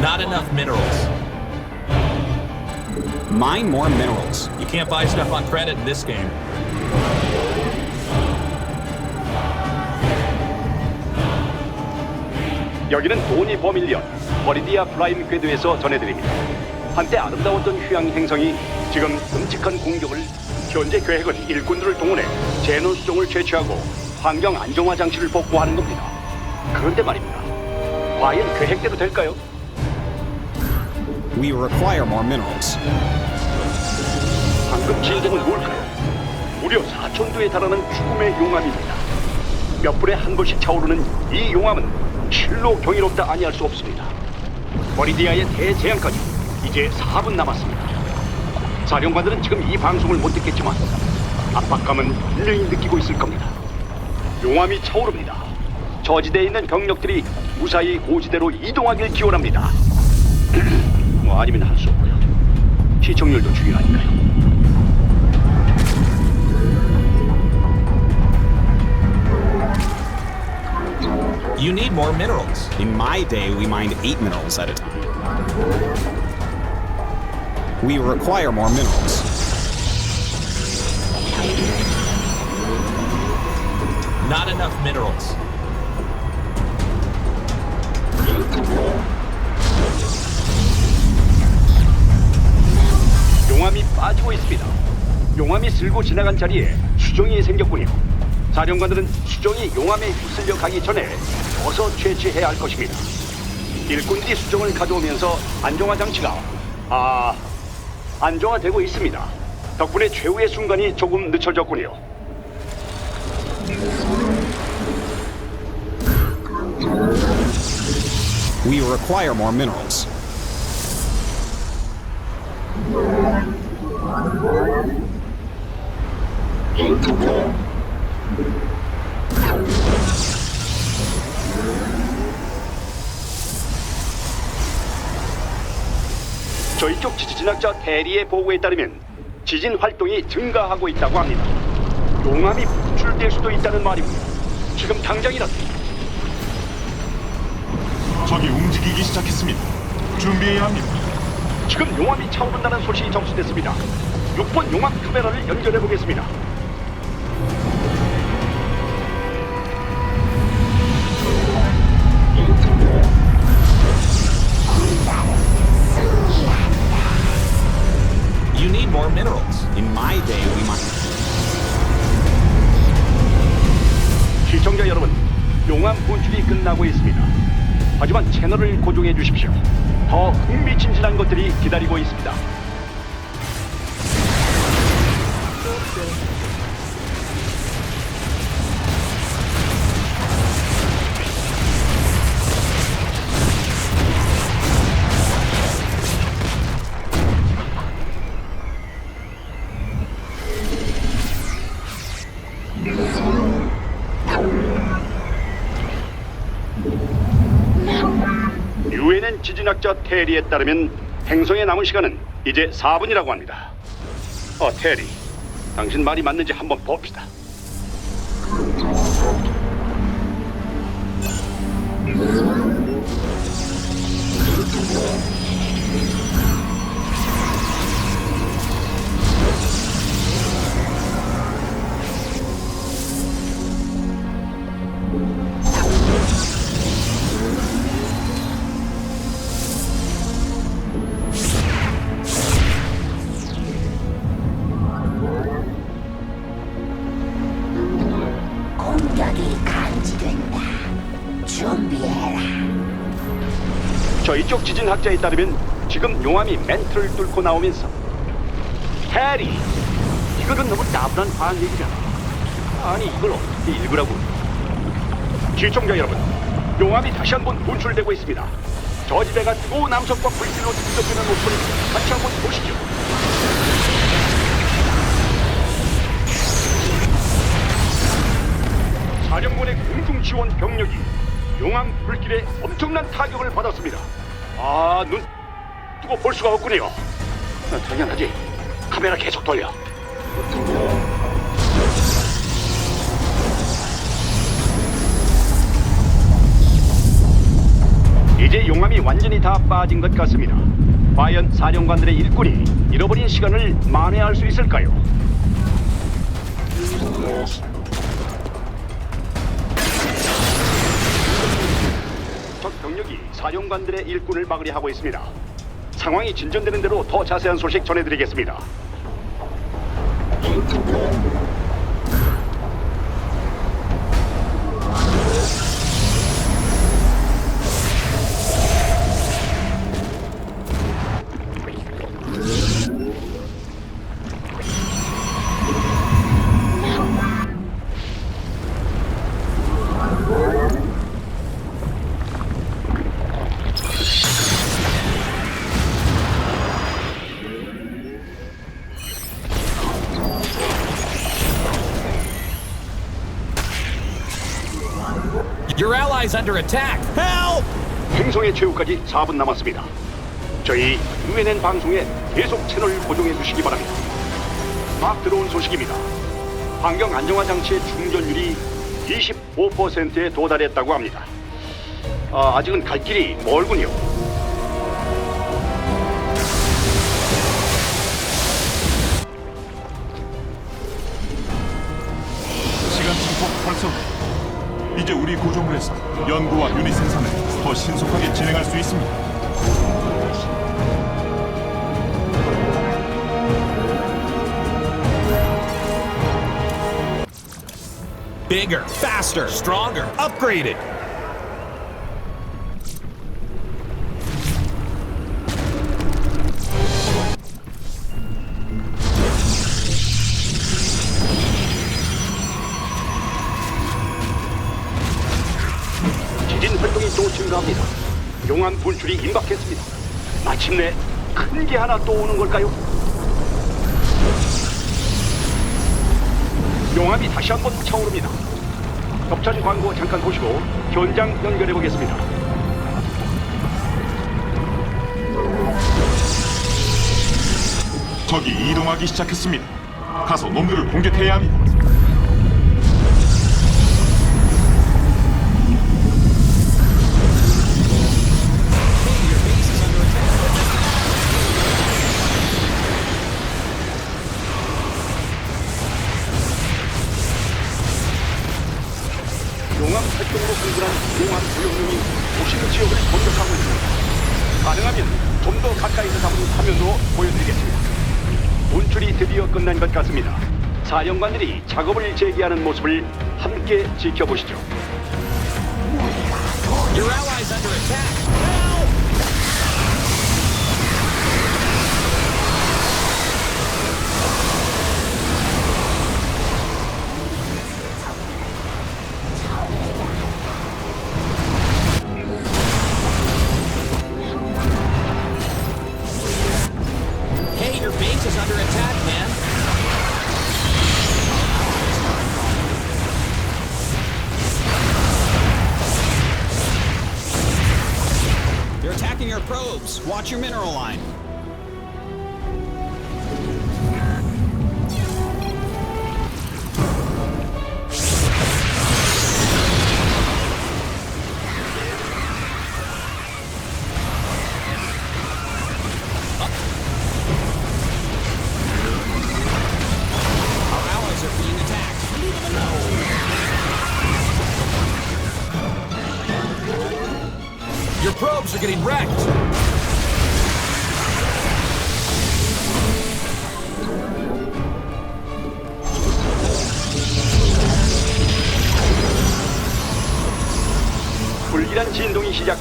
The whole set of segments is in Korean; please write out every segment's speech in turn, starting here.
Not enough minerals. Mine more minerals. You can't buy stuff on credit in this game. 여기는 도니 버밀리언 버리디아 프라임 궤도에서 전해드립니다. 한때 아름다웠던 휴양 행성이 지금 끔찍한 공격을 현재 계획은 일꾼들을 동원해 제노 수종을 채취하고 환경 안정화 장치를 복구하는 겁니다. 그런데 말입니다. 과연 계획대로 될까요? We require more minerals. 방금 진동은 뭘까요? 무려 4천도에 달하는 죽음의 용암입니다. 몇 분에 한 번씩 차오르는 이 용암은 실로 경이롭다 아니할 수 없습니다. 버리디아의 대재앙까지 이제 4분 남았습니다. 사령관들은 지금 이 방송을 못 듣겠지만 압박감은 분명히 느끼고 있을 겁니다. 용암이 차오릅니다. 저지대에 있는 병력들이 무사히 고지대로 이동하길 기원합니다. 뭐 아니면 할 수 없고요. 시청률도 중요하니까요. You need more minerals. In my day, we mined eight minerals at a time. We require more minerals. Not enough minerals. 용암이 빠지고 있습니다. 용암이 쓸고 지나간 자리에 수정이 생겼군요. 사령관들은 수정이 용암에 휩쓸려 가기 전에 어서 채취해야 할 것입니다. 일꾼들이 수정을 가져오면서 안정화 장치가 아 안정화되고 있습니다. 덕분에 최후의 순간이 조금 늦춰졌군요. We require more minerals. 저희 쪽 지진학자 대리의 보고에 따르면 지진 활동이 증가하고 있다고 합니다. 용암이 분출될 수도 있다는 말입니다. 지금 당장이라도 적이 움직이기 시작했습니다. 준비해야 합니다. 지금 용암이 차오른다는 소식이 접수됐습니다. 6번 용암 카메라를 연결해 보겠습니다. You need more minerals. In my day, we mined. 시청자 여러분, 용암 분출이 끝나고 있습니다. 하지만 채널을 고정해 주십시오. 더 흥미진진한 것들이 기다리고 있습니다. 지진학자 테리에 따르면 행성에 남은 시간은 이제 4분이라고 합니다. 어, 테리. 당신 말이 맞는지 한번 봅시다. 저희 쪽 지진학자에 따르면 지금 용암이 멘트를 뚫고 나오면서 테리 이거는 너무 나분한 과학 얘기잖아 아니 이걸 어떻게 읽으라고. 시청자 여러분 용암이 다시 한번 분출되고 있습니다. 저지대가 뜨거운 남성과 불길로 뒤덮이는 모습을 같이 한번 보시죠. 사령관의 공중 지원 병력이 용암 불길에 엄청난 타격을 받았습니다. 아, 눈 뜨고 볼 수가 없군요. 아, 당연하지. 카메라 계속 돌려. 이제 용암이 완전히 다 빠진 것 같습니다. 과연 사령관들의 일꾼이 잃어버린 시간을 만회할 수 있을까요? 사령관들의 일꾼을 막으려 하고 있습니다. 상황이 진전되는 대로 더 자세한 소식 전해드리겠습니다. Ally's under attack. Help! 행성의 최후까지 4분 남았습니다. 저희 UNN 방송에 계속 채널 고정해 주시기 바랍니다. 막 들어온 소식입니다. 환경 안정화 장치의 충전율이 25%에 도달했다고 합니다. 아, 아직은 갈 길이 멀군요. 이제 우리 구조물에서 연구와 유닛 생산을 더 신속하게 진행할 수 있습니다. 분출이 임박했습니다. 마침내 큰 게 하나 또 오는 걸까요? 용암이 다시 한번 차오릅니다. 협찬 광고 잠깐 보시고 현장 연결해 보겠습니다. 적이 이동하기 시작했습니다. 가서 놈들을 공격해야 합니다. 지역을 공격하고 있습니다. 가능하면 좀 더 가까이서 잡은 화면으로 보여드리겠습니다. 분출이 드디어 끝난 것 같습니다. 사령관들이 작업을 재개하는 모습을 함께 지켜보시죠. Your ally's under attack.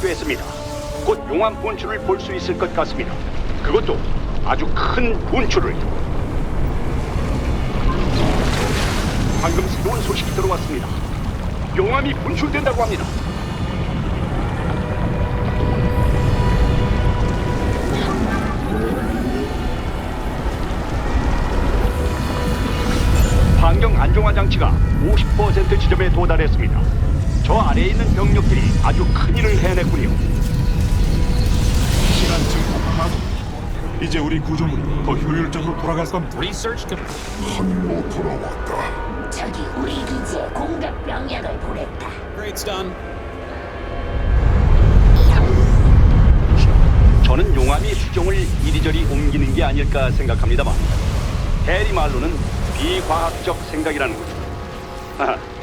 시작됐습니다. 곧 용암 분출을 볼 수 있을 것 같습니다. 그것도 아주 큰 분출을. 방금 새로운 소식이 들어왔습니다. 용암이 분출된다고 합니다. 환경 안정화 장치가 50% 지점에 도달했습니다. 저 아래에 있는 병력들이 아주 큰 일을 해냈군요. 시간 증폭 가동. 이제 우리 구조물이 더 효율적으로 돌아갈 겁니다. 한로 돌아왔다. 저기 우리 기지에 공격 병력을 보냈다. Grade's done. 행성을 이리저리 옮기는 게 아닐까 생각합니다만 대리 말로는 비과학적 생각이라는 거죠.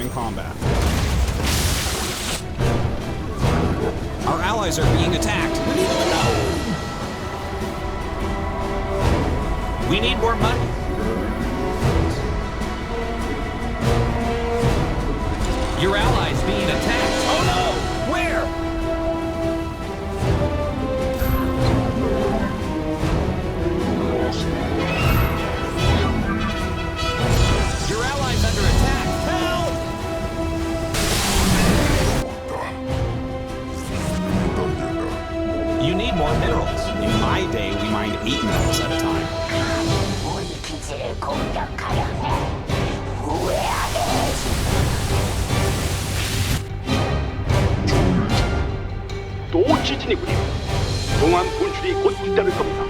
in combat. Our allies are being attacked. Leave them alone! We need more money. Your allies You need more minerals. In my day, we mined eight minerals at a time. 기지를 공격하려 해. 후회하게. 또 지진이군요. 용암 분출이 곧 잇따를 겁니다.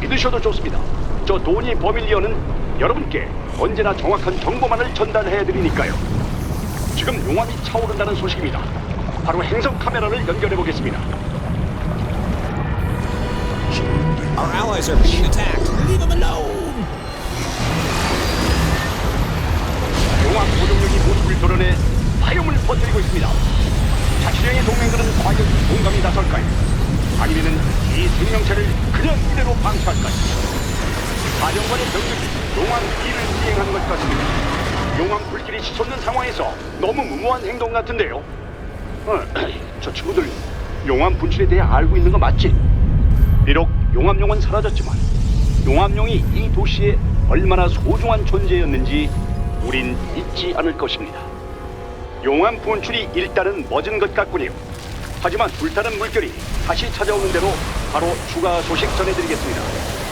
믿으셔도 좋습니다. 저 도니 버밀리언은 여러분께 언제나 정확한 정보만을 전달해 드리니까요. 지금 용암이 차오른다는 소식입니다. 바로 행성 카메라를 연결해 보겠습니다. Our allies are being attacked. Leave them alone! 용암 고정력이 모습을 드러내 화염을 퍼뜨리고 있습니다. 자치령의 동맹들은 과연 공감이 나설까요? 아니면은 이 생명체를 그냥 이대로 방치할까요? 사령관의 병력이 용암 일을 시행하는 것 같습니다. 용암 불길이 치솟는 상황에서 너무 무모한 행동 같은데요. 어, 저 친구들 용암 분출에 대해 알고 있는 거 맞지? 비록 용암용은 사라졌지만 용암용이 이 도시에 얼마나 소중한 존재였는지 우린 잊지 않을 것입니다. 용암 분출이 일단은 멎은 것 같군요. 하지만 불타는 물결이 다시 찾아오는 대로 바로 추가 소식 전해드리겠습니다.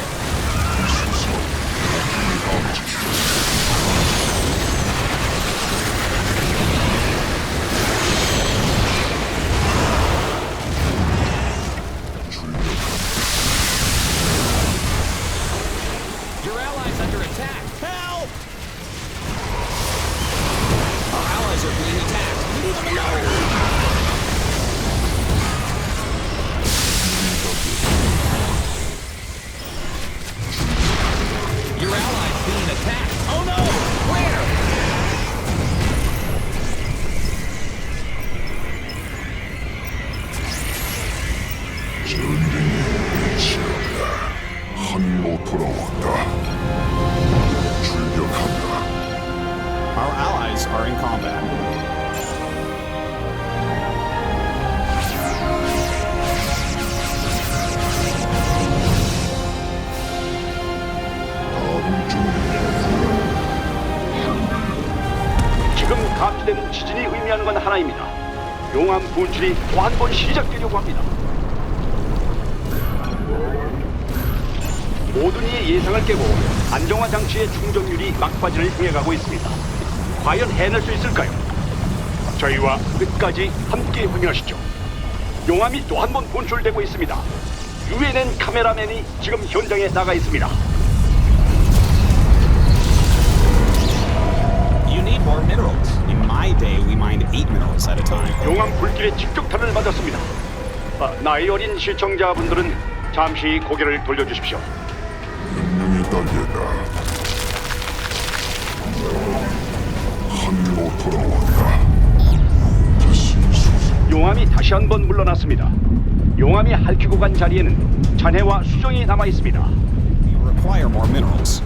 용암 분출이 또 한 번 시작되려고 합니다. 모든 이의 예상을 깨고 안정화 장치의 충전율이 막바지를 향해 가고 있습니다. 과연 해낼 수 있을까요? 저희와 끝까지 함께 확인하시죠. 용암이 또 한 번 분출되고 있습니다. 유엔엔 카메라맨이 지금 현장에 나가 있습니다. My day, we mined eight minerals at a time. 용암 불길에 직격탄을 맞았습니다. 아, 나이 어린 시청자분들은 잠시 고개를 돌려주십시오. 명령에 따르겠다. 하늘로 돌아왔다. 다시. 용암이 다시 한 번 물러났습니다. 용암이 핥히고 간 자리에는 잔해와 수정이 남아 있습니다. require more minerals.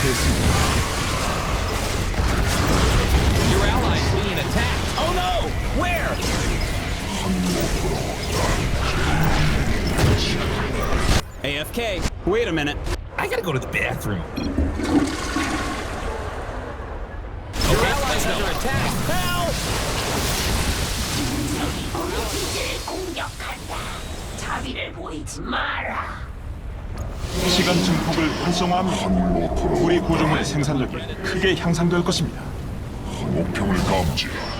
병력이 완패했습니다. Your allies being attacked. Oh no! Where? AFK. Wait a minute. I gotta go to the bathroom. Your allies under attack. Help! 기지를 공격한다. 자비를 보이지 마라. 시간 증폭을 활성화하면 우리 구조물의 생산력이 크게 향상될 것입니다. 목표를 감지하.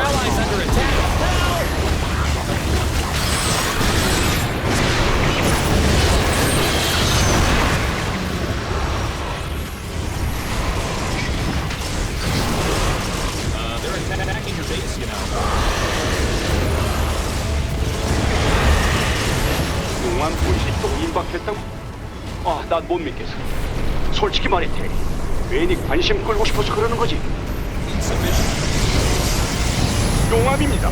Allies under attack. Help! Uh, they're attacking your base, you know. 용암 분신이 또 임박했다고? 아, 난 못 믿겠어. 솔직히 말해, 테리. 괜히 관심 끌고 싶어서 그러는 거지. 용암입니다.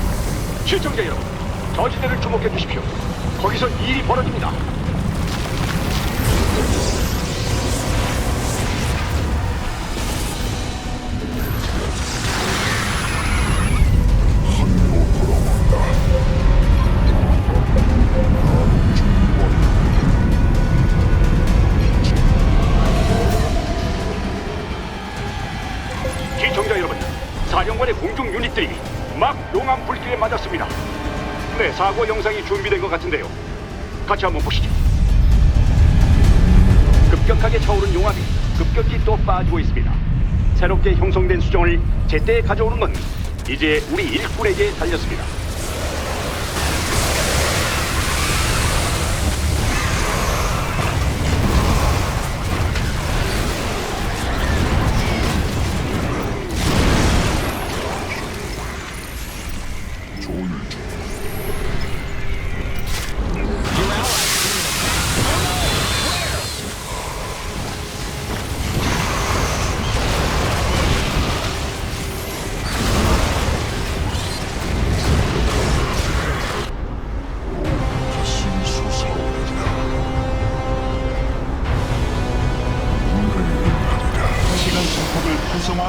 시청자 여러분, 저지대를 주목해 주십시오. 거기서 일이 벌어집니다. 사고 영상이 준비된 것 같은데요. 같이 한번 보시죠. 급격하게 차오른 용암이 급격히 또 빠지고 있습니다. 새롭게 형성된 수정을 제때 가져오는 건 이제 우리 일꾼에게 달렸습니다.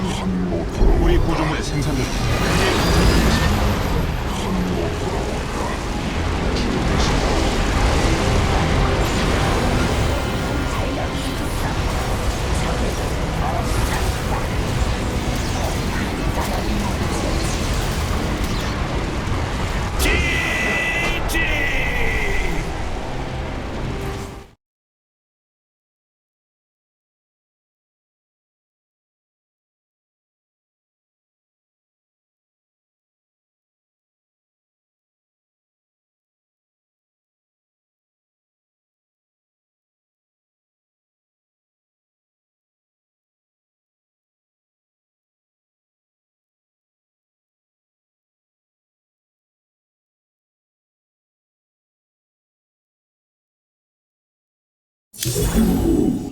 한로토로 우리 구조물의 생산력 한로토로